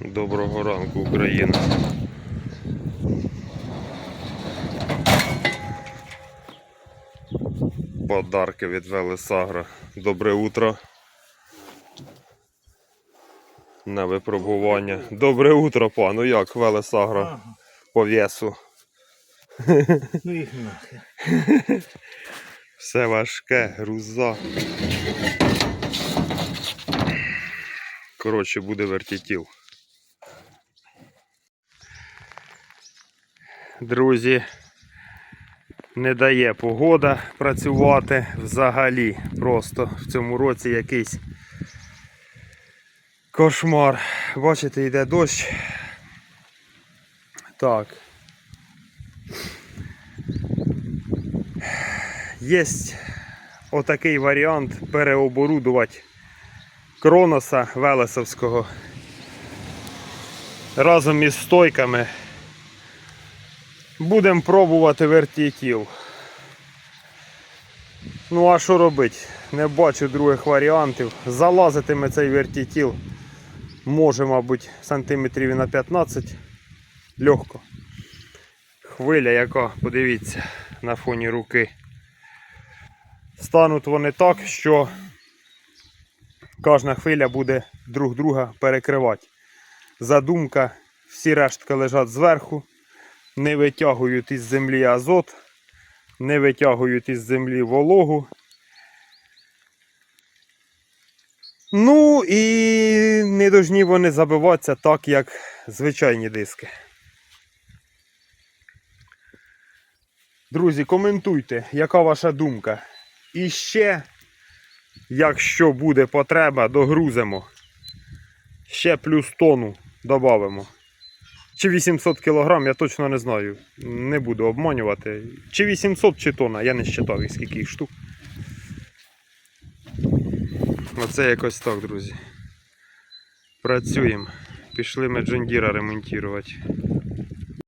Доброго ранку, Україна. Подарки від Велесагра. Добре утро. На випробування. Добре утро, пану. Як Велесагра Ага. по весу? Ну їх нахер. Все важке, груза. Коротше, буде вертітіл. Друзі, не дає погода працювати взагалі. Просто в цьому році якийсь кошмар. Бачите, йде дощ. Так. Є отакий варіант переоборудувати Кроноса Велесовського разом із стойками. Будемо пробувати вертітіл. Ну а що робити? Не бачу других варіантів. Залазитиме цей вертітіл. Може, мабуть, сантиметрів на 15. Легко. Хвиля яка, подивіться, на фоні руки. Стануть вони так, що кожна хвиля буде друг друга перекривати. Задумка, всі рештки лежать зверху, не витягують із землі азот, не витягують із землі вологу. Ну і не повинні вони забиватися так, як звичайні диски. Друзі, коментуйте, яка ваша думка. І ще, якщо буде потреба, догрузимо. Ще плюс тону додамо. Чи 800 кг, я точно не знаю. Не буду обманювати. Чи 800 чи тонна, я не считав їх скільки їх штук. Оце якось так, друзі. Працюємо. Пішли ми Джондіра ремонтувати.